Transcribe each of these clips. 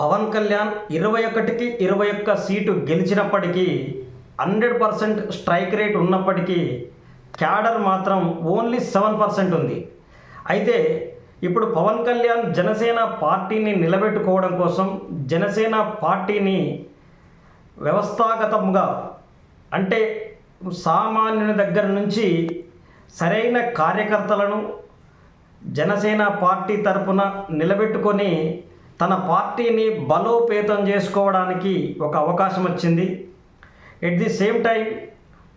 పవన్ కళ్యాణ్ ఇరవై ఒకటికి ఇరవై ఒక్క సీటు గెలిచినప్పటికీ హండ్రెడ్ పర్సెంట్ స్ట్రైక్ రేట్ ఉన్నప్పటికీ క్యాడర్ మాత్రం ఓన్లీ సెవెన్ పర్సెంట్ ఉంది. అయితే ఇప్పుడు పవన్ కళ్యాణ్ జనసేన పార్టీని నిలబెట్టుకోవడం కోసం జనసేన పార్టీని వ్యవస్థాగతంగా అంటే సామాన్యుని దగ్గర నుంచి సరైన కార్యకర్తలను జనసేన పార్టీ తరపున నిలబెట్టుకొని తన పార్టీని బలోపేతం చేసుకోవడానికి ఒక అవకాశం వచ్చింది. ఎట్ ది సేమ్ టైం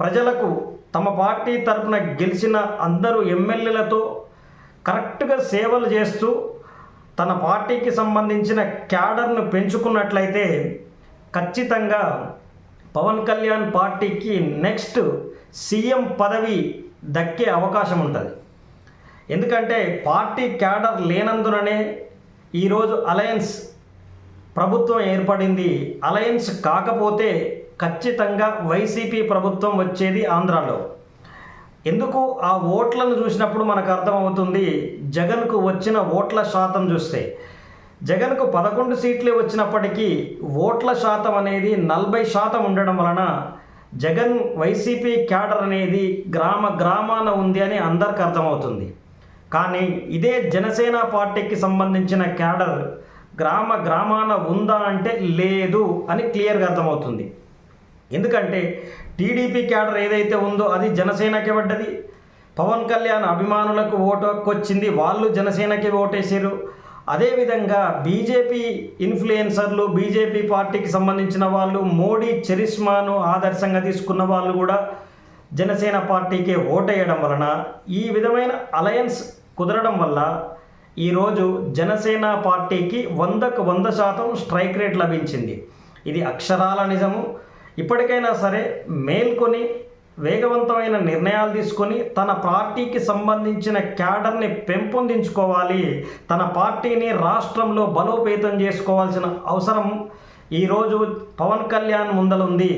ప్రజలకు తమ పార్టీ తరపున గెలిచిన అందరూ ఎమ్మెల్యేలతో కరెక్ట్గా సేవలు చేస్తూ తన పార్టీకి సంబంధించిన క్యాడర్ను పెంచుకున్నట్లయితే ఖచ్చితంగా పవన్ కళ్యాణ్ పార్టీకి నెక్స్ట్ సీఎం పదవి దక్కే అవకాశం ఉంటుంది. ఎందుకంటే పార్టీ క్యాడర్ లేనందుననే ఈరోజు అలయన్స్ ప్రభుత్వం ఏర్పడింది. అలయన్స్ కాకపోతే ఖచ్చితంగా వైసీపీ ప్రభుత్వం వచ్చేది ఆంధ్రాలో. ఎందుకు ఆ ఓట్లను చూసినప్పుడు మనకు అర్థమవుతుంది జగన్కు వచ్చిన ఓట్ల శాతం చూస్తే. జగన్కు పదకొండు సీట్లే వచ్చినప్పటికీ ఓట్ల శాతం అనేది నలభై శాతం ఉండడం వలన జగన్ వైసీపీ క్యాడర్ అనేది గ్రామ గ్రామాన ఉంది అని అందరికి అర్థమవుతుంది. కానీ ఇదే జనసేన పార్టీకి సంబంధించిన క్యాడర్ గ్రామ గ్రామాన ఉందా అంటే లేదు అని క్లియర్గా అర్థమవుతుంది. ఎందుకంటే టీడీపీ క్యాడర్ ఏదైతే ఉందో అది జనసేనకే పడ్డది. పవన్ కళ్యాణ్ అభిమానులకు ఓటు వచ్చింది వాళ్ళు జనసేనకి ఓటేసారు అదేవిధంగా బీజేపీ ఇన్ఫ్లుయెన్సర్లు బీజేపీ పార్టీకి సంబంధించిన వాళ్ళు మోడీ చరిష్మాను ఆదర్శంగా తీసుకున్న వాళ్ళు కూడా జనసేన పార్టీకి ఓటేయడం వలన ఈ విధమైన అలయన్స్ కుదరడం వల్ల ఈరోజు జనసేన పార్టీకి వందకు వంద శాతం స్ట్రైక్ రేట్ లభించింది. ఇది అక్షరాల నిజము. ఇప్పటికైనా సరే మేల్కొని వేగవంతమైన నిర్ణయాలు తీసుకొని తన పార్టీకి సంబంధించిన క్యాడర్ని పెంపొందించుకోవాలి. తన పార్టీని రాష్ట్రంలో బలోపేతం చేసుకోవాల్సిన అవసరం ఈరోజు పవన్ కళ్యాణ్ ముందలుంది.